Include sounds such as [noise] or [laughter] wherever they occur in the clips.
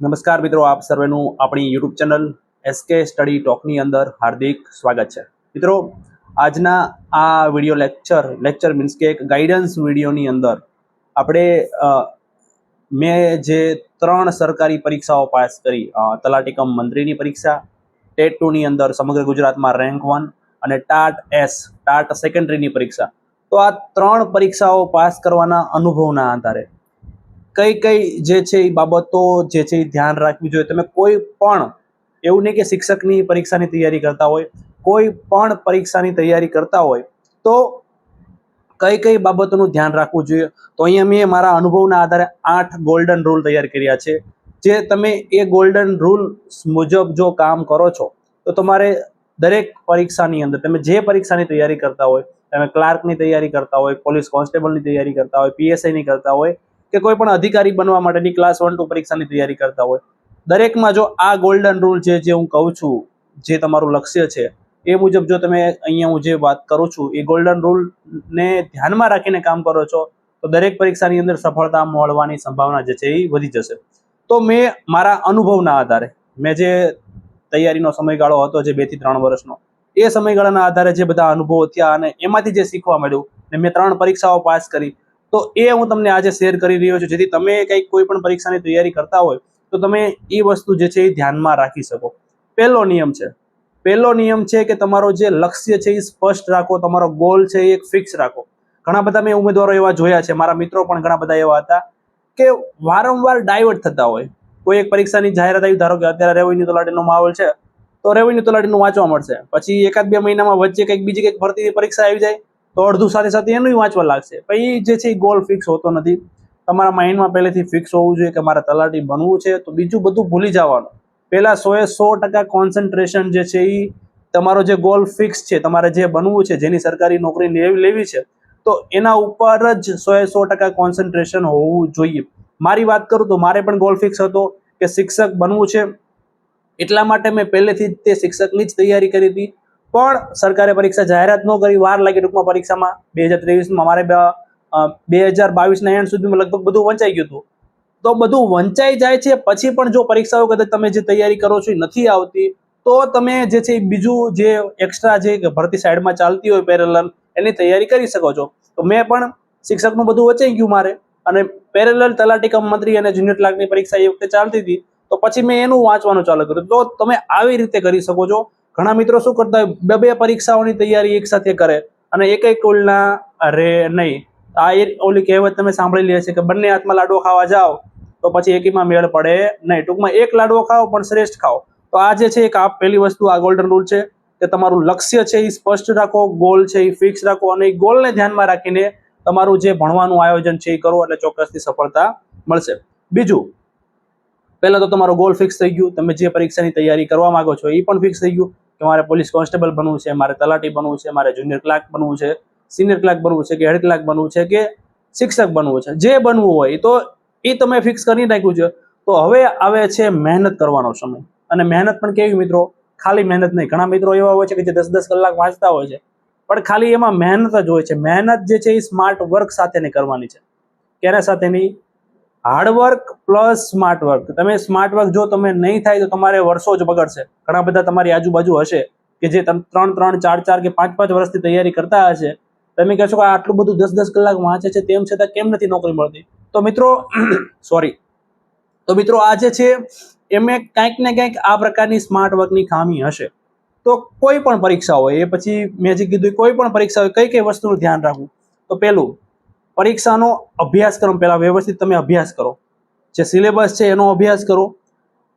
નમસ્કાર મિત્રો, આપ સર્વેનું આપણી યુટ્યુબ ચેનલ એસકે સ્ટડી ટોકની અંદર હાર્દિક સ્વાગત છે. મિત્રો, આજના આ વીડિયો લેક્ચર લેક્ચર મીન્સ કે એક ગાઈડન્સ વિડીયોની અંદર આપણે મેં જે ત્રણ સરકારી પરીક્ષાઓ પાસ કરી તલાટીકમ મંત્રીની પરીક્ષા, ટેટ ટુની અંદર સમગ્ર ગુજરાતમાં રેન્ક વન અને ટાટ એસ ટાટ સેકન્ડરીની પરીક્ષા. તો આ ત્રણ પરીક્ષાઓ પાસ કરવાના અનુભવના આધારે કઈ કઈ જે છે એ બાબતો જે છે એ ધ્યાન રાખવી જોઈએ. તમે કોઈ પણ, એવું નહીં કે શિક્ષકની પરીક્ષાની તૈયારી કરતા હોય, કોઈ પણ પરીક્ષાની તૈયારી કરતા હોય, તો કઈ કઈ બાબતોનું ધ્યાન રાખવું જોઈએ? તો અહીંયા મેં મારા અનુભવના આધારે આઠ ગોલ્ડન રૂલ તૈયાર કર્યા છે. જે તમે એ ગોલ્ડન રૂલ મુજબ જો કામ કરો છો, તો તમારે દરેક પરીક્ષાની અંદર, તમે જે પરીક્ષાની તૈયારી કરતા હોય, તમે ક્લાર્કની તૈયારી કરતા હોય, પોલીસ કોન્સ્ટેબલની તૈયારી કરતા હોય, પીએસઆઈની કરતા હોય કે કોઈ પણ અધિકારી બનવા માટેની ક્લાસ વન ટુ પરીક્ષાની તૈયારી કરતા હોય. દરેકમાં જો આ ગોલ્ડન રૂલ છે, જે હું કહું છું, જે તમારું લક્ષ્ય છે, એ મુજબ જો તમે અહીંયા હું જે વાત કરું છું, એ ગોલ્ડન રૂલને ધ્યાનમાં રાખીને કામ કરો છો, તો દરેક પરીક્ષાની અંદર સફળતા મળવાની સંભાવના જે છે એ વધી જશે. તો મેં મારા અનુભવના આધારે, મેં જે તૈયારીનો સમયગાળો હતો જે બેથી ત્રણ વર્ષનો, એ સમયગાળાના આધારે જે બધા અનુભવો થયા અને એમાંથી જે શીખવા મળ્યું, ને મેં ત્રણ પરીક્ષાઓ પાસ કરી તો એ હું તમને આજે શેર કરી રહ્યો છું. જેથી તમે કંઈક કોઈ પણ પરીક્ષાની તૈયારી કરતા હોય, તો તમે એ વસ્તુ જે છે એ ધ્યાનમાં રાખી શકો. પહેલો નિયમ છે. પહેલો નિયમ છે કે તમારો જે લક્ષ્ય છે એ સ્પષ્ટ રાખો, તમારો ગોલ છે એ ફિક્સ રાખો. ઘણા બધા મેં ઉમેદવારો એવા જોયા છે, મારા મિત્રો પણ ઘણા બધા એવા હતા, કે વારંવાર ડાયવર્ટ થતા હોય. કોઈ એક પરીક્ષાની જાહેરાત આવી, ધારો કે અત્યારે રેવન્યુ તલાટીનો માહોલ છે, તો રેવન્યુ તલાટીનું વાંચવા મળશે. પછી એકાદ બે મહિનામાં વચ્ચે કંઈક બીજી કંઈક ભરતીની પરીક્ષા આવી જાય તો અડધું સાથે સાથે એનું વાંચવા લાગશે. પછી જે છે એ ગોલ ફિક્સ હોતો નથી. તમારા માઇન્ડમાં પહેલેથી ફિક્સ હોવું જોઈએ કે મારે તલાટી બનવું છે, તો બીજું બધું ભૂલી જવાનું. પહેલાં સો એ સો ટકા કોન્સન્ટ્રેશન જે છે એ તમારો જે ગોલ ફિક્સ છે, તમારે જે બનવું છે, જેની સરકારી નોકરી લેવી લેવી છે, તો એના ઉપર જ સો એ સો ટકા કોન્સન્ટ્રેશન હોવું જોઈએ. મારી વાત કરું તો મારે પણ ગોલ ફિક્સ હતો કે શિક્ષક બનવું છે. એટલા માટે મેં પહેલેથી જ તે શિક્ષકની જ તૈયારી કરી હતી. પણ સરકારે પરીક્ષા જાહેરાત ન કરી. વાર લાગી ટૂંકમાં પરીક્ષામાં. બે હજાર ત્રેવીસમાં મારે બે હજાર બાવીસના એન્ડ સુધીમાં લગભગ બધું વંચાઈ ગયું હતું. તો બધું વંચાઈ જાય છે. પછી પણ જો પરીક્ષાઓ કદાચ તમે જે તૈયારી કરો છો એ નથી આવતી, તો તમે જે છે બીજું જે એક્સ્ટ્રા જે ભરતી સાઈડમાં ચાલતી હોય પેરેલલ એની તૈયારી કરી શકો છો. તો મેં પણ શિક્ષકનું બધું વચાઈ ગયું મારે. અને પેરેલલ તલાટી કમ મંત્રી અને જુનિયર ક્લાર્કની પરીક્ષા એ વખતે ચાલતી હતી. તો પછી મેં એનું વાંચવાનું ચાલુ કર્યું. તો તમે આવી રીતે કરી શકો છો. ઘણા મિત્રો શું કરતા હોય? બે બે પરીક્ષાઓની તૈયારી એક સાથે કરે અને એક એક ટોલના રે નહીં, આ એ ઓલી કહેવત તમે સાંભળેલી હશે કે બંને હાથમાં લાડવો ખાવા જાઓ, તો પછી એકીમાં મેળ પડે નહીં. ટૂંકમાં એક લાડવો ખાઓ પણ શ્રેષ્ઠ ખાઓ. તો આ જે છે, એક આ પહેલી વસ્તુ, આ ગોલ્ડન રૂલ છે કે તમારું લક્ષ્ય છે એ સ્પષ્ટ રાખો ગોલ છે એ ફિક્સ રાખો અને એ ગોલને ધ્યાનમાં રાખીને તમારું જે ભણવાનું આયોજન છે એ કરો એટલે ચોક્કસથી સફળતા મળશે. બીજું પહેલાં તો તમારો ગોલ ફિક્સ થઈ ગયું. તમે જે પરીક્ષાની તૈયારી કરવા માંગો છો એ પણ ફિક્સ થઈ ગયું કે મારે પોલીસ કોન્સ્ટેબલ બનવું છે, મારે તલાટી બનવું છે, મારે જુનિયર ક્લાર્ક બનવું છે સિનિયર ક્લાર્ક બનવું છે કે હેડ ક્લાર્ક બનવું છે કે શિક્ષક બનવું છે. જે બનવું હોય તો એ તમે ફિક્સ કરી નાખ્યું છે. તો હવે આવે છે મહેનત કરવાનો સમય. અને મહેનત પણ કેવી મિત્રો? ખાલી મહેનત નહીં. ઘણા મિત્રો એવા હોય છે કે જે દસ દસ કલાક વાંચતા હોય છે. પણ ખાલી એમાં મહેનત જ હોય છે. મહેનત જે છે એ સ્માર્ટ વર્ક સાથેની કરવાની છે. કેના સાથેની hard work plus smart work. તમે સ્માર્ટ વર્ક જો તમે નહીં થાય તો તમારે વર્ષો જ બગડશે. ઘણા બધા તમારી આજુબાજુ હશે કે જે ત્રણ ત્રણ, ચાર ચાર કે પાંચ પાંચ વર્ષથી તૈયારી કરતા હશે. તમે કહેશો કે આટલું બધું દસ દસ કલાક વાંચે છે તેમ છતાં કેમ નથી નોકરી મળતી? તો મિત્રો [clears throat] સોરી તો મિત્રો આ જે છે, એમાં કંઈક ને કંઈક આ પ્રકારની સ્માર્ટ વર્કની ખામી હશે. તો કોઈ પણ પરીક્ષા હોય, એ પછી મેં જે કીધું કોઈ પણ પરીક્ષા હોય કઈ કઈ વસ્તુનું ધ્યાન રાખવું? તો પહેલું પરીક્ષાનો અભ્યાસક્રમ પહેલાં વ્યવસ્થિત તમે અભ્યાસ કરો. જે સિલેબસ છે એનો અભ્યાસ કરો.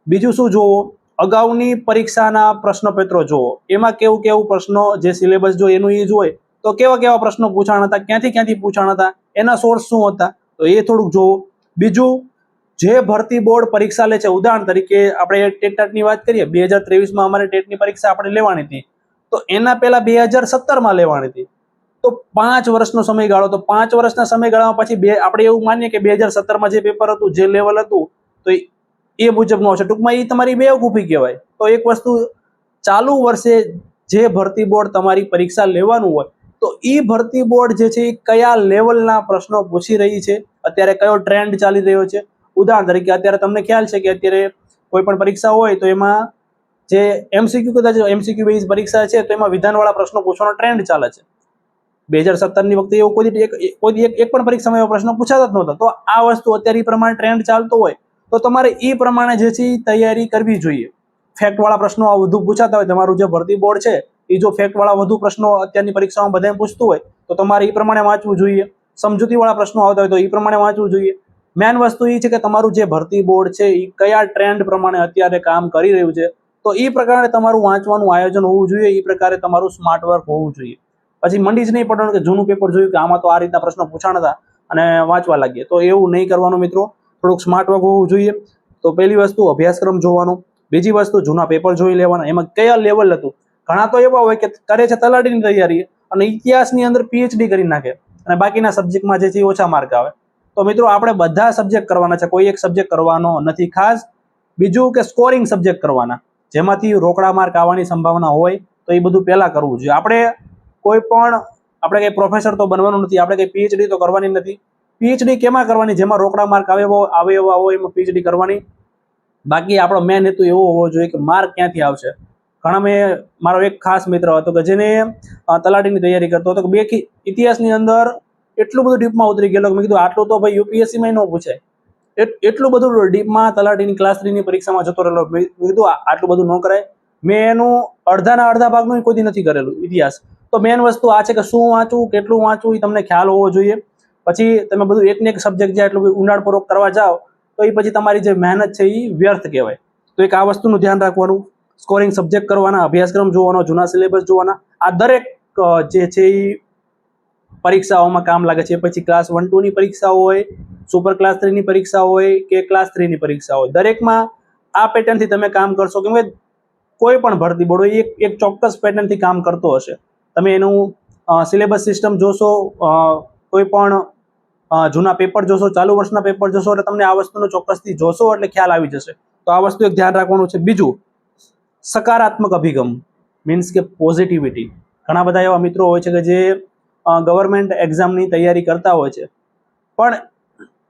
બીજું શું જુઓ? અગાઉની પરીક્ષાના પ્રશ્નપત્રો જુઓ. એમાં કેવું કેવું પ્રશ્નો, જે સિલેબસ જો એનું એ જોઈએ તો કેવા કેવા પ્રશ્નો પૂછાણ હતા, ક્યાંથી ક્યાંથી પૂછાણ હતા, એના સોર્સ શું હતા? તો એ થોડુંક જુઓ. બીજું, જે ભરતી બોર્ડ પરીક્ષા લે છે, ઉદાહરણ તરીકે આપણે ટેટની વાત કરીએ, બે હજાર ત્રેવીસમાં અમારે ટેટની પરીક્ષા આપણે લેવાની હતી. તો એના પહેલા બે હજાર સત્તરમાં લેવાની હતી. તો પાંચ વર્ષનો સમયગાળો, તો પાંચ વર્ષના સમયગાળામાં પછી બે, આપણે એવું માનીએ કે બે હજાર સત્તરમાં જે પેપર હતું, જે લેવલ હતું, તો એ મુજબનું આવશે ટૂંકમાં એ તમારી બેવકૂફી કહેવાય. તો એક વસ્તુ ચાલુ વર્ષે જે ભરતી બોર્ડ તમારી પરીક્ષા લેવાનું હોય, તો એ ભરતી બોર્ડ જે છે એ કયા લેવલના પ્રશ્નો પૂછી રહી છે, અત્યારે કયો ટ્રેન્ડ ચાલી રહ્યો છે. ઉદાહરણ તરીકે, અત્યારે તમને ખ્યાલ છે કે અત્યારે કોઈ પણ પરીક્ષા હોય, તો એમાં જે એમસીક્યુ કદાચ એમસીક્યુ બેઝ પરીક્ષા છે, તો એમાં વિધાનવાળા પ્રશ્નો પૂછવાનો ટ્રેન્ડ ચાલે છે. બે હજાર સત્તરની વખતે એવો કોઈ એક કોઈ એક એક પણ પરીક્ષામાં એવો પ્રશ્ન પૂછાતો જ નહોતો. તો આ વસ્તુ અત્યારે એ પ્રમાણે ટ્રેન્ડ ચાલતો હોય, તો તમારે એ પ્રમાણે જે છે તૈયારી કરવી જોઈએ. ફેક્ટવાળા પ્રશ્નો આ વધુ પૂછાતા હોય, તમારું જે ભરતી બોર્ડ છે એ જો ફેક્ટવાળા વધુ પ્રશ્નો અત્યારની પરીક્ષામાં બધાને પૂછતું હોય, તો તમારે એ પ્રમાણે વાંચવું જોઈએ. સમજૂતીવાળા પ્રશ્નો આવતા હોય, તો એ પ્રમાણે વાંચવું જોઈએ. મેન વસ્તુ એ છે કે તમારું જે ભરતી બોર્ડ છે એ કયા ટ્રેન્ડ પ્રમાણે અત્યારે કામ કરી રહ્યું છે, તો એ પ્રકારે તમારું વાંચવાનું આયોજન હોવું જોઈએ એ પ્રકારે તમારું સ્માર્ટ વર્ક હોવું જોઈએ. પછી મંડી જ નહીં પડવાનું કે જૂનું પેપર જોયું કે આમાં તો આ રીતના પ્રશ્નો પૂછાણ હતા અને વાંચવા લાગીએ. તો એવું નહીં કરવાનું મિત્રો. થોડુંક સ્માર્ટ વર્ક હોવું જોઈએ. તો પહેલી વસ્તુ અભ્યાસક્રમ જોવાનો. બીજી વસ્તુ જૂના પેપર જોઈ લેવાના. એમાં કયા લેવલ હતું? ઘણા તો એવા હોય કે કરે છે તલાટીની તૈયારી અને ઇતિહાસની અંદર પીએચડી કરી નાખે અને બાકીના સબ્જેક્ટમાં જે છે ઓછા માર્ક આવે. તો મિત્રો, આપણે બધા સબ્જેક્ટ કરવાના છે. કોઈ એક સબ્જેક્ટ કરવાનો નથી ખાસ. બીજું કે સ્કોરિંગ સબ્જેક્ટ કરવાના. જેમાંથી રોકડા માર્ક આવવાની સંભાવના હોય તો એ બધું પહેલાં કરવું જોઈએ. આપણે કોઈ પણ આપણે કંઈ પ્રોફેસર તો બનવાનું નથી, આપણે કંઈ પીએચડી તો કરવાની નથી. પીએચડી કેમાં કરવાની? જેમાં રોકડા માર્ક આવે આવે એવા હોય એમાં પીએચડી કરવાની. બાકી આપણો મેન હેતુ એવો હોવો જોઈએ કે માર્ક ક્યાંથી આવશે? ઘણા મેં મારો એક ખાસ મિત્ર હતો કે જેને તલાટીની તૈયારી કરતો હતો કે બે ઇતિહાસની અંદર એટલું બધું ડીપમાં ઉતરી ગયેલો મેં કીધું, આટલું તો ભાઈ યુપીએસસીમાં ન પૂછાય. એટ- એટલું બધું ડીપમાં તલાટીની ક્લાસ થ્રીની પરીક્ષામાં જતો રહેલો. મેં કીધું આટલું બધું ન કરાય. મેં એનું અડધાના અડધા ભાગનું કોઈથી નથી કરેલું, ઇતિહાસ. તો મેઇન વસ્તુ આ છે કે શું વાંચવું, કેટલું વાંચવું, એ તમને ખ્યાલ હોવો જોઈએ. પછી તમે બધું એકને એક સબ્જેક્ટ જ્યાં એટલું ઊંડાણપૂર્વક કરવા જાઓ, તો એ પછી તમારી જે મહેનત છે એ વ્યર્થ કહેવાય. તો એક આ વસ્તુનું ધ્યાન રાખવાનું. સ્કોરિંગ સબ્જેક્ટ કરવાના, અભ્યાસક્રમ જોવાનો, જૂના સિલેબસ જોવાના. આ દરેક જે છે એ પરીક્ષાઓમાં કામ લાગે છે. પછી ક્લાસ વન ટુની પરીક્ષા હોય સુપર ક્લાસ થ્રીની પરીક્ષા હોય કે ક્લાસ થ્રીની પરીક્ષા હોય. દરેકમાં આ પેટર્નથી તમે કામ કરશો. કેમ કે કોઈ પણ ભરતી બોર્ડ હોય એક એક ચોક્કસ પેટર્નથી કામ કરતો હશે. તમે એનું સિલેબસ સિસ્ટમ જોશો કોઈ પણ જૂના પેપર જોશો, ચાલુ વર્ષના પેપર જોશો, એટલે તમને આ વસ્તુનો ચોક્કસથી જોશો એટલે ખ્યાલ આવી જશે. તો આ વસ્તુ એક ધ્યાન રાખવાનું છે. બીજું, સકારાત્મક અભિગમ મીન્સ કે પોઝિટિવિટી ઘણા બધા એવા મિત્રો હોય છે કે જે ગવર્મેન્ટ એક્ઝામની તૈયારી કરતા હોય છે. પણ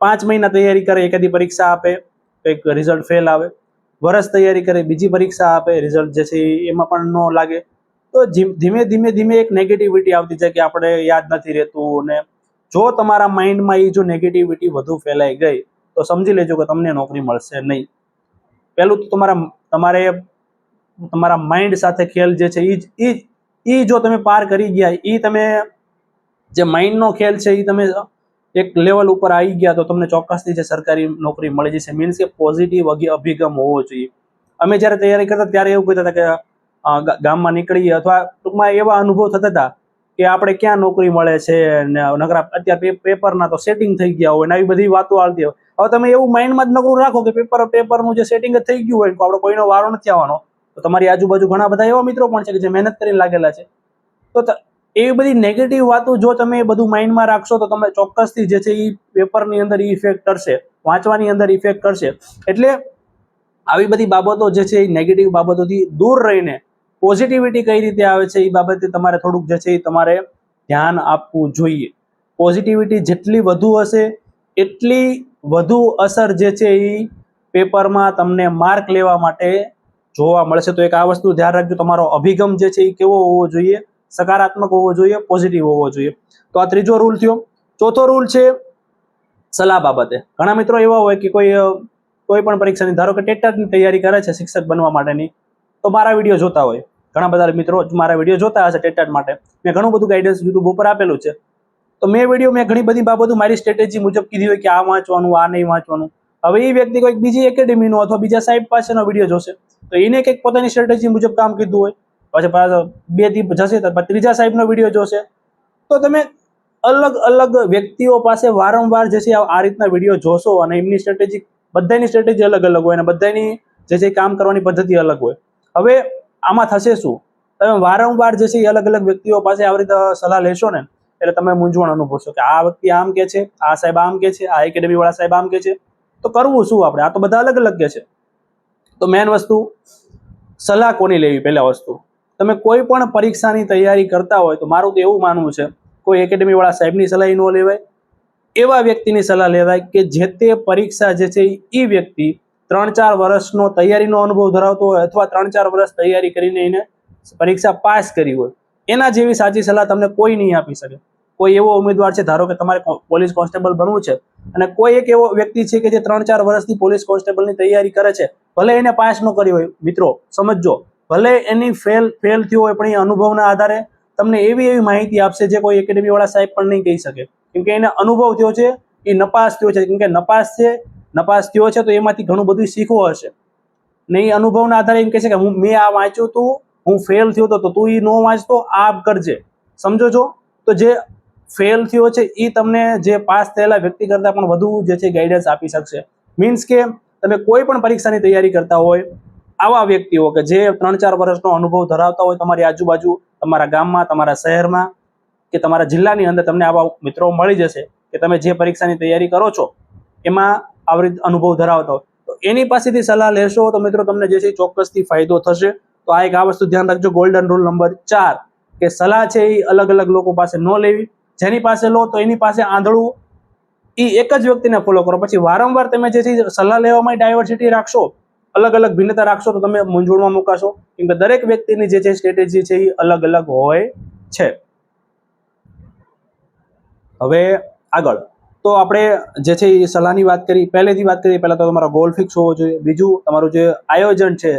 પાંચ મહિના તૈયારી કરે, એકાદી પરીક્ષા આપે, કંઈક રિઝલ્ટ ફેલ આવે. વરસ તૈયારી કરે, બીજી પરીક્ષા આપે રિઝલ્ટ જે છે એમાં પણ ન લાગે. તો ધીમે ધીમે ધીમે એક નેગેટિવિટી આવતી જાય કે આપણે યાદ નથી રહેતું અને જો તમારા માઇન્ડમાં એ જો નેગેટિવિટી વધુ ફેલાઈ ગઈ, તો સમજી લેજો કે તમને નોકરી મળશે નહીં. પહેલું તો તમારા તમારે તમારા માઇન્ડ સાથે ખેલ જે છે એ જ એ જો તમે પાર કરી ગયા એ તમે જે માઇન્ડનો ખેલ છે એ તમે એક લેવલ ઉપર આવી ગયા, તો તમને ચોક્કસથી જે સરકારી નોકરી મળી જશે. મીન્સ કે પોઝિટિવ અભિગમ હોવો જોઈએ. અમે જ્યારે તૈયારી કરતા ત્યારે એવું કહેતા હતા કે ગામમાં નીકળીએ અથવા ટૂંકમાં એવા અનુભવ થતા હતા કે આપણે ક્યાં નોકરી મળે છે નકરા અત્યારે પેપરના તો સેટિંગ થઈ ગયા હોય ને આવી બધી વાતો આવતી હોય. હવે તમે એવું માઇન્ડમાં જ નકરું રાખો કે પેપર પેપરનું જે સેટિંગ જ થઈ ગયું હોય તો આપણે કોઈનો વારો નથી આવવાનો. તો તમારી આજુબાજુ ઘણા બધા એવા મિત્રો પણ છે કે જે મહેનત કરીને લાગેલા છે. ત- એવી બધી નેગેટિવ વાતો જો તમે એ બધું માઇન્ડમાં રાખશો તો તમે ચોક્કસથી જે છે એ પેપરની અંદર ઇફેક્ટ કરશે, વાંચવાની અંદર ઇફેક્ટ કરશે. એટલે આવી બધી બાબતો જે છે એ નેગેટિવ બાબતોથી દૂર રહીને પોઝિટિવિટી કઈ રીતે આવે છે એ બાબતે તમારે થોડુંક જે છે એ તમારે ધ્યાન આપવું જોઈએ. પોઝિટિવિટી જેટલી વધુ હશે, એટલી વધુ અસર જે છે એ પેપરમાં તમને માર્ક લેવા માટે જોવા મળશે. તો એક આ વસ્તુ ધ્યાન રાખજો, તમારો અભિગમ જે છે એ કેવો હોવો જોઈએ? સકારાત્મક હોવો જોઈએ પોઝિટિવ હોવો જોઈએ. તો આ ત્રીજો રૂલ થયો. ચોથો રૂલ છે સલાહ બાબતે. ઘણા મિત્રો એવા હોય કે કોઈ કોઈ પણ પરીક્ષાની, ધારો કે ટેટરની તૈયારી કરે છે શિક્ષક બનવા માટેની, તો મારા વીડિયો જોતા હોય. ઘણા બધા મિત્રો મારા વીડિયો જોતા હશે ટેટ માટે. મેં ઘણું બધું ગાઈડન્સ યુટ્યુબ ઉપર આપેલું છે. તો મેં વીડિયો મેં ઘણી બધી બાબતો મારી સ્ટ્રેટેજી મુજબ કીધી હોય કે આ વાંચવાનું, આ નહીં વાંચવાનું. હવે એ વ્યક્તિ કોઈક બીજી એકેડેમીનો અથવા બીજા સાહેબ પાસેનો વીડિયો જોશે. તો એને કંઈક પોતાની સ્ટ્રેટેજી મુજબ કામ કીધું હોય, પછી બેથી જશે ત્રીજા સાહેબનો વીડિયો જોશે. તો તમે અલગ અલગ વ્યક્તિઓ પાસે વારંવાર જે છે આ રીતના વીડિયો જોશો અને એમની સ્ટ્રેટેજી બધાની સ્ટ્રેટેજી અલગ અલગ હોય અને બધાની જે છે કામ કરવાની પદ્ધતિ અલગ હોય. હવે આમાં થશે શું? તમે વારંવાર જે છે એ અલગ અલગ વ્યક્તિઓ પાસે આવી રીતે સલાહ લેશો ને, એટલે તમે મૂંઝવણ અનુભવશો કે આ વ્યક્તિ આમ કે છે, આ સાહેબ આમ કે છે, આ એકેડેમી વાળા સાહેબ આમ કે છે. તો કરવું શું આપણે? આ તો બધા અલગ અલગ કે છે. તો મેન વસ્તુ, સલાહ કોની લેવી? પહેલા વસ્તુ. તમે કોઈ પણ પરીક્ષાની તૈયારી કરતા હોય, તો મારું તો એવું માનવું છે, કોઈ એકેડેમી વાળા સાહેબની સલાહ ન લેવાય. એવા વ્યક્તિની સલાહ લેવાય કે જે તે પરીક્ષા જે છે એ વ્યક્તિ ત્રણ ચાર વર્ષનો તૈયારીનો અનુભવ ધરાવતો હોય અથવા ત્રણ ચાર વર્ષ તૈયારી કરીને એને પરીક્ષા પાસ કરી હોય, એના જેવી સાચી સલાહ તમને કોઈ નહીં આપી શકે. કોઈ એવો ઉમેદવાર છે, ધારો કે તમારે પોલીસ કોન્સ્ટેબલ બનવું છે અને કોઈ એક એવો વ્યક્તિ છે કે જે ત્રણ ચાર વર્ષથી પોલીસ કોન્સ્ટેબલની તૈયારી કરે છે, ભલે એને પાસ ન કરી હોય, મિત્રો, સમજજો, ભલે એની ફેલ ફેલ થયો હોય, પણ એ અનુભવના આધારે તમને એવી એવી માહિતી આપશે જે કોઈ એકેડેમીવાળા સાહેબ પણ નહીં કહી શકે. કેમકે એને અનુભવ થયો છે, એ નપાસ થયો છે કેમકે નપાસ છે નપાસ થયો છે, તો એમાંથી ઘણું બધું શીખવું હશે. ને એ અનુભવના આધારે એમ કહે છે કે હું, મેં આ વાંચ્યું તું, હું ફેલ થયો તો તો તું એ ન વાંચતો આ કરજે. સમજો છો? તો જે ફેલ થયો છે એ તમને જે પાસ થયેલા વ્યક્તિ કરતાં પણ વધુ જે છે ગાઈડન્સ આપી શકશે. મીન્સ કે તમે કોઈ પણ પરીક્ષાની તૈયારી કરતા હોય, આવા વ્યક્તિઓ કે જે ત્રણ ચાર વર્ષનો અનુભવ ધરાવતા હોય તમારી આજુબાજુ, તમારા ગામમાં, તમારા શહેરમાં, કે તમારા જિલ્લાની અંદર તમને આવા મિત્રો મળી જશે, કે તમે જે પરીક્ષાની તૈયારી કરો છો, એમાં આવી અનુભવ ધરાવતા તો એની પાસેથી સલાહ લેશો તો મિત્રો તમને જે છે ચોક્કસથી ફાયદો થશે. તો આ એક આ વસ્તુ ધ્યાન રાખજો. ગોલ્ડન રૂલ નંબર ચાર, કે સલાહ છે એ અલગ અલગ લોકો પાસે ન લેવી. જેની પાસે લો તો એની પાસે આંધળું. એ એક જ વ્યક્તિને ફોલો કરો. પછી વારંવાર તમે જે છે સલાહ લેવામાં ડાયવર્સિટી રાખશો, અલગ અલગ ભિન્નતા રાખશો તો તમે મૂંઝવણમાં મુકાશો. કેમ કે દરેક વ્યક્તિની જે છે સ્ટ્રેટેજી છે એ અલગ અલગ હોય છે. હવે આગળ. તો આપણે જે છે એ સલાહની વાત કરી, પહેલેથી વાત કરીએ પહેલાં તો તમારો ગોલ ફિક્સ હોવો જોઈએ. બીજું, તમારું જે આયોજન છે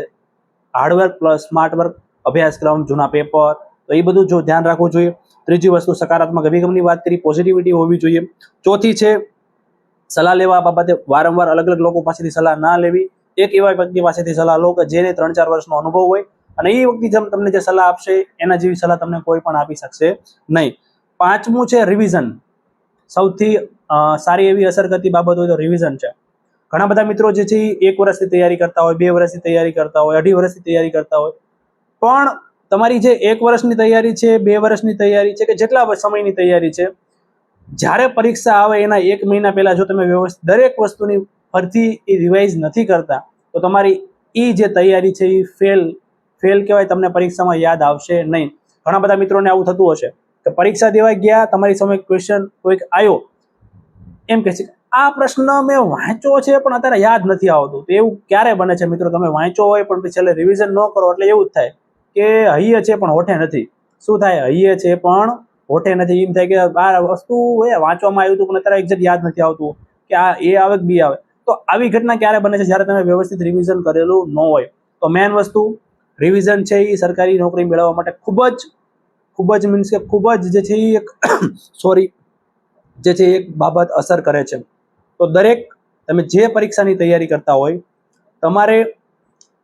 હાર્ડવર્ક પ્લસ સ્માર્ટ વર્ક અભ્યાસક્રમ, જૂના પેપર તો એ બધું જો ધ્યાન રાખવું જોઈએ. ત્રીજી વસ્તુ, સકારાત્મક અભિગમની વાત કરી પોઝિટિવિટી હોવી જોઈએ. ચોથી છે, સલાહ લેવા બાબતે વારંવાર અલગ અલગ લોકો પાસેથી સલાહ ના લેવી. એક એવા વ્યક્તિ પાસેથી સલાહ લો કે જેને ત્રણ ચાર વર્ષનો અનુભવ હોય અને એ વ્યક્તિ જેમ તમને જે સલાહ આપશે, એના જેવી સલાહ તમને કોઈ પણ આપી શકશે નહીં. પાંચમું છે રિવિઝન સૌથી સારી એવી અસર કરતી બાબત હોય તો રિવિઝન છે. ઘણા બધા મિત્રો જે છે એક વર્ષથી તૈયારી કરતા હોય, બે વર્ષથી તૈયારી કરતા હોય, અઢી વર્ષથી તૈયારી કરતા હોય. પણ તમારી જે એક વર્ષની તૈયારી છે, બે વર્ષની તૈયારી છે કે જેટલા સમયની તૈયારી છે, જ્યારે પરીક્ષા આવે એના એક મહિના પહેલાં જો તમે વ્યવસ્થિત દરેક વસ્તુની ફરતી એ રિવાઇઝ નથી કરતા, તો તમારી એ જે તૈયારી છે એ ફેલ ફેલ કહેવાય, તમને પરીક્ષામાં યાદ આવશે નહીં. ઘણા બધા મિત્રોને આવું થતું હશે કે પરીક્ષા દેવા ગયા, તમારી સામે ક્વેશ્ચન કોઈક આવ્યો એમ કહે છે આ પ્રશ્ન મેં વાંચ્યો છે, પણ અત્યારે યાદ નથી આવતું. તો એવું ક્યારે બને છે મિત્રો? તમે વાંચો હોય, પણ છેલ્લે રિવિઝન ન કરો એટલે એવું જ થાય કે હૈયે છે, પણ હોઠે નથી. શું થાય? હૈયે છે, પણ હોઠે નથી. એમ થાય કે આ વસ્તુ એ વાંચવામાં આવ્યું હતું, પણ અત્યારે એક્ઝેક્ટ યાદ નથી આવતું કે આ એ આવે કે બી આવે. તો આવી ઘટના ક્યારે બને છે? જ્યારે તમે વ્યવસ્થિત રિવિઝન કરેલું ન હોય. તો મેન વસ્તુ રિવિઝન છે એ સરકારી નોકરી મેળવવા માટે ખૂબ જ ખૂબ જ મીન્સ કે ખૂબ જ જે છે એક [coughs] સોરી જે છે એક બાબત અસર કરે છે. તો દરેક તમે જે પરીક્ષાની તૈયારી કરતા હોય, તમારે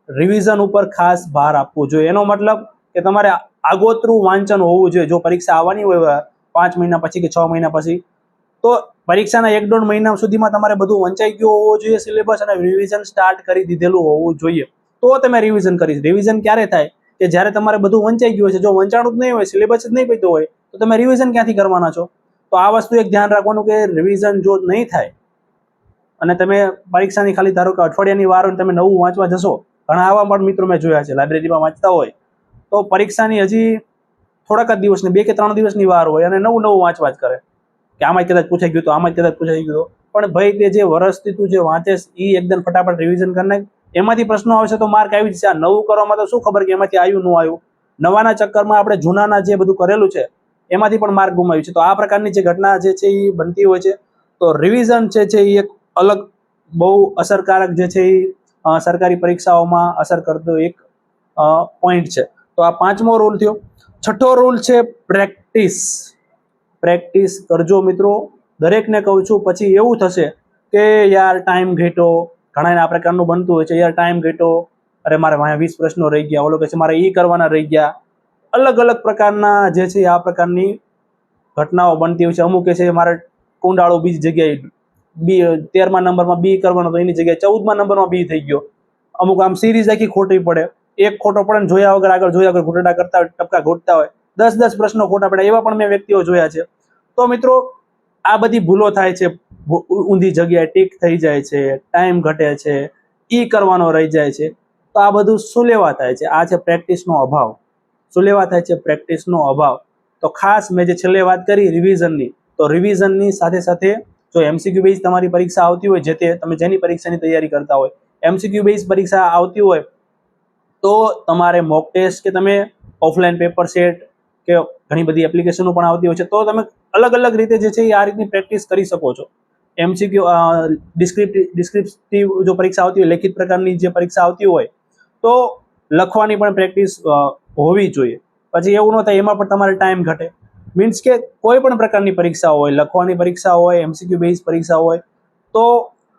રિવિઝન ઉપર ખાસ ભાર આપવો જોઈએ. એનો મતલબ કે તમારે આગોતરું વાંચન હોવું જોઈએ. જો પરીક્ષા આવવાની હોય પાંચ મહિના પછી કે છ મહિના પછી, તો પરીક્ષાના એક દોઢ મહિના સુધીમાં તમારે બધું વંચાઈ ગયું હોવું જોઈએ સિલેબસ અને રિવિઝન સ્ટાર્ટ કરી દીધેલું હોવું જોઈએ. તો તમે રિવિઝન કરીશ રિવિઝન ક્યારે થાય? કે જ્યારે તમારે બધું વંચાઈ ગયું હોય છે. જો વંચાણું જ નહીં હોય, સિલેબસ જ નહીં પીતો હોય, તો તમે રિવિઝન ક્યાંથી કરવાના છો? તો આ વસ્તુ એક ધ્યાન રાખવાનું કે રિવિઝન જો નહીં થાય, અને તમે પરીક્ષાની ખાલી ધારો કે અઠવાડિયાની વાર તમે નવું વાંચવા જશો, ઘણા આવા પણ મિત્રો મેં જોયા છે લાઇબ્રેરીમાં વાંચતા હોય, તો પરીક્ષાની હજી થોડાક જ દિવસની, બે કે ત્રણ દિવસની વાર હોય અને નવું નવું વાંચવા જ કરે. કે આમાં કદાચ પૂછાઈ ગયું તો, આમાં કદાચ પૂછાઈ ગયું પણ ભાઈ તે જે વર્ષથી તું જે વાંચે એ એકદમ ફટાફટ રિવિઝન કરી નાખ. એમાંથી પ્રશ્નો આવશે તો માર્ક આવી જશે. આ નવું કરવામાં તો શું ખબર કે એમાંથી આવ્યું, ન આવ્યું? નવાના ચક્કરમાં આપણે જૂનાના જે બધું કરેલું છે એમાંથી પણ માર્ક ગુમાવ્યું છે. તો આ પ્રકારની જે ઘટના જે છે એ બનતી હોય છે. તો રિવિઝન છે છે એ એક અલગ બહુ અસરકારક જે છે એ સરકારી પરીક્ષાઓમાં અસર કરતો એક પોઈન્ટ છે. તો આ પાંચમો રૂલ થયો. છઠ્ઠો રૂલ છે પ્રેક્ટિસ પ્રેક્ટિસ કરજો મિત્રો. દરેકને કહું છું, પછી એવું થશે કે યાર ટાઈમ ઘેટો ઘણા આ પ્રકારનું બનતું હોય છે. યાર ટાઈમ ઘેટો અરે મારે વાંહે વીસ પ્રશ્નો રહી ગયા. ઓલો કે છે, મારે એ કરવાના રહી ગયા. અલગ અલગ પ્રકારના જે છે આ પ્રકારની ઘટનાઓ બનતી હોય છે. અમુક કે છે મારે કુંડાળો બીજી જગ્યાએ બી તેરમા નંબરમાં બી કરવાનો તો એની જગ્યાએ ચૌદમા નંબરમાં બી થઈ ગયો. અમુક આમ સિરીઝ આખી ખોટી પડે. એક ખોટો પડે જોયા વગર આગળ, જોયા વગર ઘૂંટડા કરતા હોય, ટપકા ઘોટતા હોય. દસ દસ પ્રશ્નો ખોટા પડે. એવા પણ મેં વ્યક્તિઓ જોયા છે. તો મિત્રો, આ બધી ભૂલો થાય છે. ઊંધી જગ્યાએ ટીક થઈ જાય છે. ટાઈમ ઘટે છે. ઈ કરવાનો રહી જાય છે. તો આ બધું સુલેવા થાય છે? આ છે પ્રેક્ટિસનો અભાવ. શું લેવા થાય છે? પ્રેક્ટિસનો અભાવ. તો ખાસ મેં જે છેલ્લે વાત કરી રિવિઝનની તો રિવિઝનની સાથે સાથે જો એમસીક્યુ બેઝ તમારી પરીક્ષા આવતી હોય, જે તે તમે જેની પરીક્ષાની તૈયારી કરતા હોય એમસીક્યુ બેઝ પરીક્ષા આવતી હોય, તો તમારે મોક ટેસ્ટ કે તમે ઓફલાઈન પેપર સેટ કે ઘણી બધી એપ્લિકેશનો પણ આવતી હોય છે, તો તમે અલગ અલગ રીતે જે છે એ આ રીતની પ્રેક્ટિસ કરી શકો છો. એમસીક્યુ ડિસ્ક્રિપ્ટિવ ડિસ્ક્રિપ્ટિવ જો પરીક્ષા આવતી હોય, લેખિત પ્રકારની જે પરીક્ષા આવતી હોય, તો લખવાની પણ પ્રેક્ટિસ હોવી જોઈએ. પછી એવું ન થાય, એમાં પણ તમારે ટાઈમ ઘટે. મીન્સ કે કોઈ પણ પ્રકારની પરીક્ષા હોય, લખવાની પરીક્ષા હોય એમસીક્યુ બેઝ પરીક્ષા હોય, તો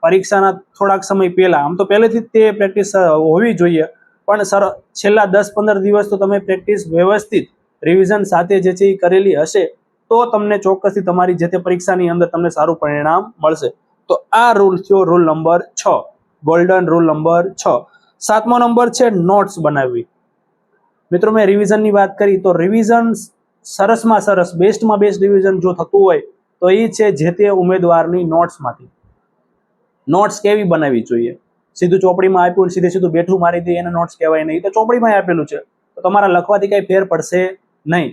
પરીક્ષાના થોડાક સમય પહેલાં, આમ તો પહેલેથી જ તે પ્રેક્ટિસ હોવી જોઈએ. પણ સર, છેલ્લા દસ પંદર દિવસ તો તમે પ્રેક્ટિસ વ્યવસ્થિત રિવિઝન સાથે જે છે એ કરેલી હશે, તો તમને ચોક્કસથી તમારી જે તે પરીક્ષાની અંદર તમને સારું પરિણામ મળશે. તો આ રૂલ થયો રૂલ નંબર છ. ગોલ્ડન રૂલ નંબર છ. સાતમો નંબર છે નોટ્સ બનાવવી. મિત્રો, મેં રિવિઝનની વાત કરી, તો રિવિઝન સરસમાં સરસ બેસ્ટમાં બેસ્ટ રિવિઝન જો થતું હોય, તો એ છે જે તે ઉમેદવારની નોટ્સમાંથી નોટ્સ કેવી બનાવવી જોઈએ? સીધું ચોપડીમાં આપ્યું સીધે સીધું બેઠું મારી દે, એને નોટ્સ કહેવાય નહીં. તો ચોપડીમાં આપેલું છે. તો તમારા લખવાથી કંઈ ફેર પડશે નહીં.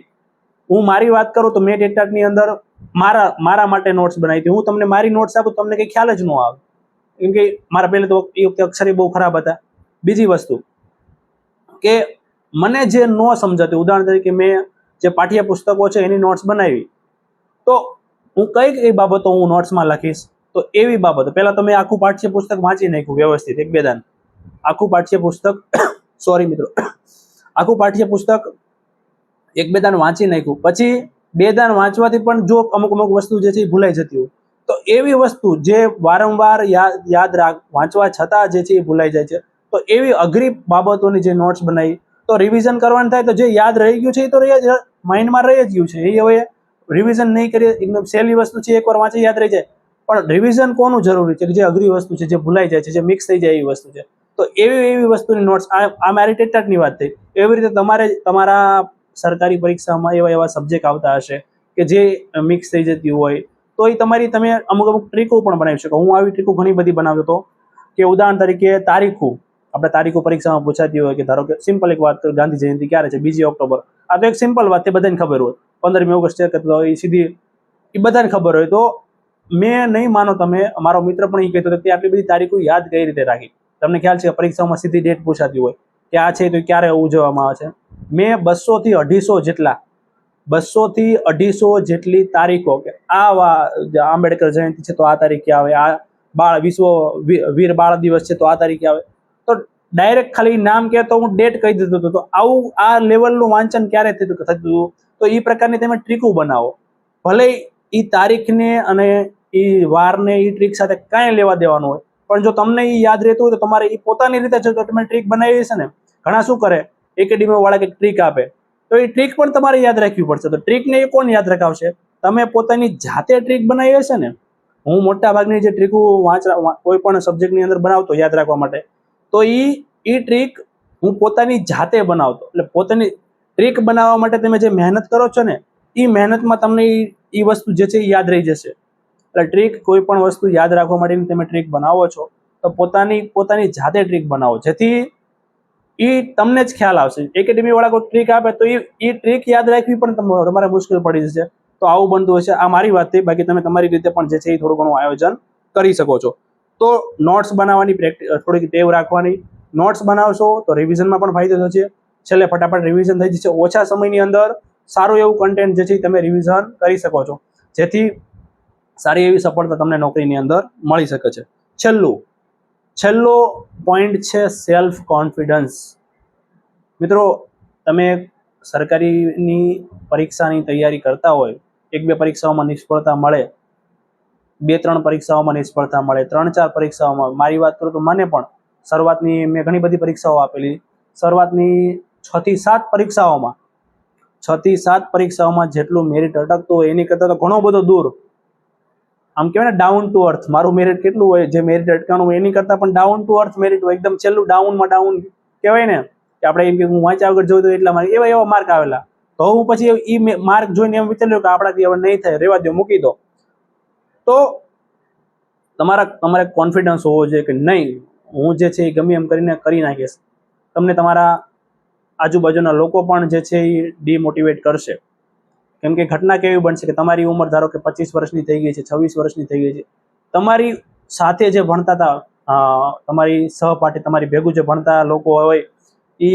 હું મારી વાત કરું તો મેં ટેકટાકની અંદર મારા મારા માટે નોટ્સ બનાવી હતી. હું તમને મારી નોટ્સ આપું તમને કંઈ ખ્યાલ જ ન આવે. કેમ કે મારા પહેલે તો એ વખતે અક્ષરે બહુ ખરાબ હતા. બીજી વસ્તુ કે મને જે ન સમજાતું, ઉદાહરણ તરીકે મેં જે પાઠ્ય પુસ્તકો છે એની નોટ્સ બનાવી, તો હું કઈ કઈ બાબતો હું નોટ્સમાં લખીશ, તો એવી બાબતો. પહેલાં તો મેં આખું પાઠ્ય પુસ્તક વાંચી નાખ્યું વ્યવસ્થિત, એક બે દાન. આખું પાઠ્યપુસ્તક [coughs] સોરી મિત્રો, [coughs] આખું પાઠ્ય પુસ્તક એક બે દાન વાંચી નાખ્યું પછી બે દાન વાંચવાથી પણ જો અમુક અમુક વસ્તુ જે છે એ ભૂલાઈ જતી હોય. તો એવી વસ્તુ જે વારંવાર યાદ યાદ રાખ, વાંચવા છતાં જે છે એ ભૂલાઈ જાય છે. તો એવી અઘરી બાબતોની જે નોટ્સ બનાવી તો રિવિઝન કરવાનું થાય તો જે યાદ રહી ગયું છે એ તો રહી જ માઇન્ડમાં રહી જ ગયું છે. એ હવે રિવિઝન નહીં કરીએ, એકદમ સહેલી વસ્તુ છે, એકવાર વાંચી યાદ રહી જાય. પણ રિવિઝન કોનું જરૂરી છે? કે જે અઘરી વસ્તુ છે, જે ભૂલાઈ જાય છે, જે મિક્સ થઈ જાય એવી વસ્તુ છે? તો એવી એવી વસ્તુની નોટ્સ આ મારી ટેટાટની વાત થઈ. એવી રીતે તમારે તમારા સરકારી પરીક્ષામાં એવા એવા સબ્જેક્ટ આવતા હશે કે જે મિક્સ થઈ જતી હોય. તો એ તમારી તમે અમુક અમુક ટ્રીકો પણ બનાવી શકો. હું આવી ટ્રીકો ઘણી બધી બનાવ્યો હતો કે ઉદાહરણ તરીકે તારીખો. આપણે તારીખો પરીક્ષામાં પૂછાતી હોય કે ધારો કે સિમ્પલ એક વાત કરું, ગાંધી જયંતિ ક્યારે છે? બીજી ઓક્ટોબર. આ તો એક સિમ્પલ વાત તે બધાને ખબર હોય. પંદરમી ઓગસ્ટ છે કે એ સીધી એ બધાને ખબર હોય. તો મેં નહીં માનો તમે, મારો મિત્ર પણ એ કહેતો કે આટલી બધી તારીખો યાદ કઈ રીતે રાખી? તમને ખ્યાલ છે પરીક્ષામાં સીધી ડેટ પૂછાતી હોય કે આ છે તો ક્યારે ઉજવવામાં આવે છે? મેં બસોથી અઢીસો જેટલા, બસોથી અઢીસો જેટલી તારીખો કે આ આંબેડકર જયંતિ છે તો આ તારીખે આવે, આ બાળ, વિશ્વ વીર બાળ દિવસ છે તો આ તારીખે આવે. ડાયરેક્ટ ખાલી નામ કહેતો હું ડેટ કહી દીધું હતું. તો આવું આ લેવલનું વાંચન ક્યારે થતું થતું તો એ પ્રકારની તમે ટ્રીકું બનાવો. ભલે એ તારીખને અને એ વારને એ ટ્રીક સાથે કાંઈ લેવા દેવાનું હોય. પણ જો તમને એ યાદ રહેતું હોય તો તમારે એ પોતાની રીતે જો તમે ટ્રીક બનાવી છે ને, ઘણા શું કરે? એકેડેમીવાળા કંઈક ટ્રીક આપે. તો એ ટ્રીક પણ તમારે યાદ રાખવી પડશે. તો ટ્રીકને એ કોણ યાદ રખાવશે? તમે પોતાની જાતે ટ્રીક બનાવી હશે ને, હું મોટા ભાગની જે ટ્રીકો વાંચ કોઈ પણ સબ્જેક્ટની અંદર બનાવતો, યાદ રાખવા માટે તો એ એ ટ્રીક હું પોતાની જાતે બનાવતો. એટલે પોતાની ટ્રીક બનાવવા માટે તમે જે મહેનત કરો છો ને એ મહેનતમાં તમને એ વસ્તુ જે છે એ યાદ રહી જશે. એટલે ટ્રીક કોઈ પણ વસ્તુ યાદ રાખવા માટેની તમે ટ્રીક બનાવો છો, તો પોતાની પોતાની જાતે ટ્રીક બનાવો. જેથી એ તમને જ ખ્યાલ આવશે. એકેડેમી વાળા કોઈ ટ્રીક આપે તો એ ટ્રીક યાદ રાખવી પણ તમારે મુશ્કેલ પડી જશે. તો આવું બનતું હશે. આ મારી વાત થઈ. બાકી તમે તમારી રીતે પણ જે છે એ થોડું ઘણું આયોજન કરી શકો છો. તો નોટ્સ બનાવવાની પ્રેક્ટિસ થોડીક ટેવ રાખવાની. નોટ્સ બનાવશો તો રિવિઝનમાં પણ ફાયદો થશે. છેલ્લે ફટાફટ રિવિઝન થઈ જશે. ઓછા સમયની અંદર સારું એવું કન્ટેન્ટ જે છે તમે રિવિઝન કરી શકો છો. જેથી સારી એવી સફળતા તમને નોકરીની અંદર મળી શકે છે. છેલ્લું, છેલ્લો પોઈન્ટ છે સેલ્ફ કોન્ફિડન્સ મિત્રો, તમે સરકારીની પરીક્ષાની તૈયારી કરતા હોય, એક બે પરીક્ષાઓમાં નિષ્ફળતા મળે બે, ત્રણ પરીક્ષાઓમાં નિષ્ફળતા મળે, ત્રણ, ચાર પરીક્ષાઓમાં. મારી વાત કરું તો મને પણ શરૂઆતની મેં ઘણી બધી પરીક્ષાઓ આપેલી. શરૂઆતની છ થી સાત પરીક્ષાઓમાં, છ થી સાત પરીક્ષાઓમાં જેટલું મેરિટ અટકતું હોય, એની કરતાં તો ઘણો બધો દૂર. આમ કહેવાય ને ડાઉન ટુ અર્થ મારું મેરિટ કેટલું હોય, જે મેરિટ અટકાણું હોય, એની કરતાં પણ ડાઉન ટુ અર્થ મેરિટ હોય. એકદમ છેલ્લું ડાઉનમાં ડાઉન કહેવાય ને, કે આપણે એમ કે હું વાંચ્યા આગળ જોયું તો એટલા માર્ક, એવા એવા માર્ક આવેલા. તો હું પછી એ માર્ક જોઈને એમ વિચાર્યું કે આપણાથી હવે નહીં થાય, રેવા દો મૂકી દો. તો તમારા, તમારે કોન્ફિડન્સ હોવો જોઈએ કે નહીં, હું જે છે એ ગમે એમ કરીને કરી નાખીશ. તમને તમારા આજુબાજુના લોકો પણ જે છે એ ડિમોટિવેટ કરશે. કેમ કે ઘટના કેવી બનશે કે તમારી ઉંમર ધારો કે પચીસ વર્ષની થઈ ગઈ છે, છવ્વીસ વર્ષની થઈ ગઈ છે, તમારી સાથે જે ભણતા હતા તમારી સહપાઠી, તમારી ભેગું જે ભણતા લોકો હોય એ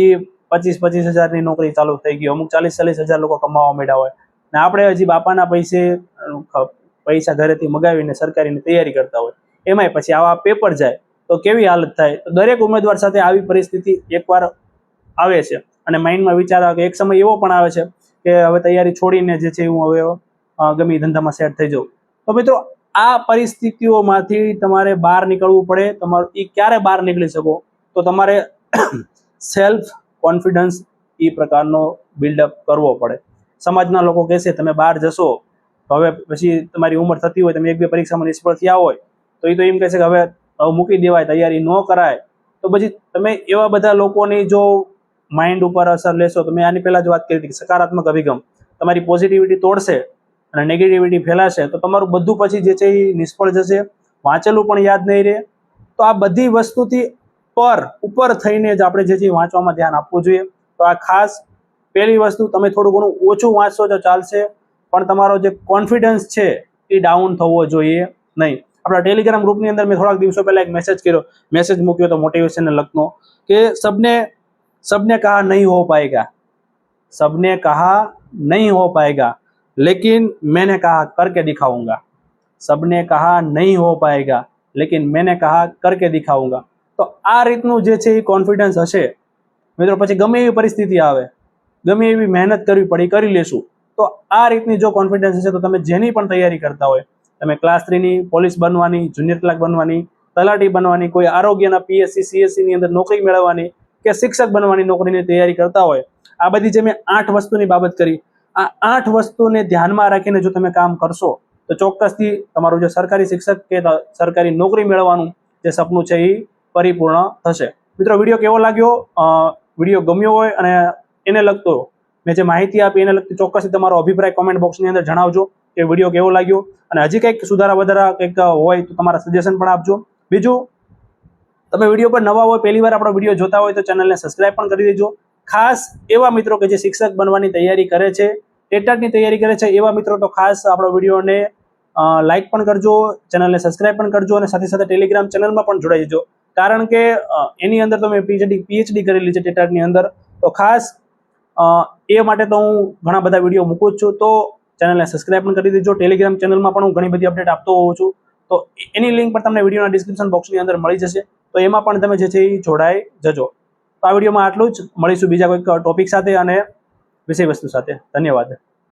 પચીસ પચીસ હજારની નોકરી ચાલુ થઈ ગઈ, અમુક ચાલીસ ચાલીસ હજાર લોકો કમાવા માંડ્યા હોય. ને આપણે હજી બાપાના પૈસે પૈસા ઘરેથી મગાવીને સરકારીની તૈયારી કરતા હોય, એમાંય પછી આવા પેપર જાય, તો કેવી હાલત થાય? તો દરેક ઉમેદવાર સાથે આવી પરિસ્થિતિ એકવાર આવે છે. અને માઇન્ડમાં વિચાર આવે કે એક સમય એવો પણ આવે છે કે હવે તૈયારી છોડીને જે છે હું હવે ગમે ધંધામાં સેટ થઈ જાઉં. તો મિત્રો, આ પરિસ્થિતિઓમાંથી તમારે બહાર નીકળવું પડે, તમારું એ ક્યારે બહાર નીકળી શકો? તો તમારે સેલ્ફ કોન્ફિડન્સ એ પ્રકારનો બિલ્ડઅપ કરવો પડે. સમાજના લોકો કહેશે, તમે બહાર જશો તો હવે પછી તમારી ઉંમર થતી હોય, તમે એક બે પરીક્ષામાં નિષ્ફળ થયા હોય, તો એ તો એમ કહેશે કે હવે મૂકી દેવાય, તૈયારી ન કરાય. તો પછી તમે એવા બધા લોકોની જો માઇન્ડ ઉપર અસર લેશો, તો મેં આની પહેલાં જ વાત કરી હતી સકારાત્મક અભિગમ તમારી પોઝિટિવિટી તોડશે અને નેગેટિવિટી ફેલાશે, તો તમારું બધું પછી જે છે એ નિષ્ફળ જશે. વાંચેલું પણ યાદ નહીં રહે. તો આ બધી વસ્તુથી પર, ઉપર થઈને જ આપણે જે છે વાંચવામાં ધ્યાન આપવું જોઈએ. તો આ ખાસ પહેલી વસ્તુ, તમે થોડું ઘણું ઓછું વાંચશો તો ચાલશે. પણ તમારો જે કોન્ફિડન્સ છે એ ડાઉન થવો જોઈએ નહીં આપણા ટેલિગ્રામ ગ્રુપની અંદર મેં થોડાક દિવસો પહેલા એક મેસેજ કર્યો મેસેજ મૂક્યો તો મોટિવેશનને લગનો કે સબને सबने कहा नहीं हो पाएगा सबने कहा नहीं हो पाएगा लेकिन मैंने कहा करके दिखाऊंगा सबने कहा नहीं हो पाएगा लेकिन मैंने कहा करके दिखाऊंगा તો આ રીતનું જે છે એ કોન્ફિડન્સ હશે મિત્રો પછી ગમે એવી પરિસ્થિતિ આવે ગમે એવી મહેનત કરવી પડે એ કરી લેશું તો આ રીતની જો કોન્ફિડન્સ હશે તો તમે જેની પણ તૈયારી કરતા હોય, તમે ક્લાસ થ્રીની પોલીસ બનવાની જુનિયર ક્લાર્ક બનવાની, તલાટી બનવાની, કોઈ આરોગ્યના પીએસસી સીએસસી ની અંદર નોકરી મેળવવાની કે શિક્ષક બનવાની નોકરીની તૈયારી કરતા હોય, આ બધી જે મેં આઠ વસ્તુની બાબત કરી, આ આઠ વસ્તુને ધ્યાનમાં રાખીને જો તમે કામ કરશો, તો ચોક્કસથી તમારું જે સરકારી શિક્ષક કે સરકારી નોકરી મેળવવાનું જે સપનું છે એ પરિપૂર્ણ થશે. મિત્રો, વીડિયો કેવો લાગ્યો? વીડિયો ગમ્યો હોય અને એને લગતો મેં જે માહિતી આપી એને લગતી ચોક્કસથી તમારો અભિપ્રાય કોમેન્ટ બોક્સની અંદર જણાવજો કે વીડિયો કેવો લાગ્યો અને હજી કંઈક સુધારા વધારા કંઈક હોય તો તમારા સજેશન પણ આપજો. બીજું, તમે વીડિયો પર નવા હોય, પહેલી વાર આપણો વીડિયો જોતા હોય તો ચેનલને સબસ્ક્રાઇબ પણ કરી દેજો. ખાસ એવા મિત્રો કે જે શિક્ષક બનવાની તૈયારી કરે છે ટેટાટની તૈયારી કરે છે, એવા મિત્રો તો ખાસ આપણો વિડીયોને લાઇક પણ કરજો ચેનલને સબસ્ક્રાઇબ પણ કરજો અને સાથે સાથે ટેલિગ્રામ ચેનલમાં પણ જોડાઈ જજો. કારણ કે એની અંદર તો મેં પીએચડી પીએચડી કરેલી છે ટેટાટની અંદર. તો ખાસ એ માટે તો હું ઘણા બધા વીડિયો મૂકું છું. તો ચેનલને સબસ્ક્રાઇબ પણ કરી દેજો. ટેલિગ્રામ ચેનલમાં પણ હું ઘણી બધી અપડેટ આપતો હોઉં છું. તો એની લિંક પણ તમને વિડીયોના ડિસ્ક્રિપ્શન બોક્સની અંદર મળી જશે. તો એમાં પણ તમે જે છે એ જોડાઈ જજો. તો આ વિડીયોમાં આટલું જ. મળીશું બીજા કોઈક ટોપિક સાથે અને વિષય વસ્તુ સાથે. ધન્યવાદ.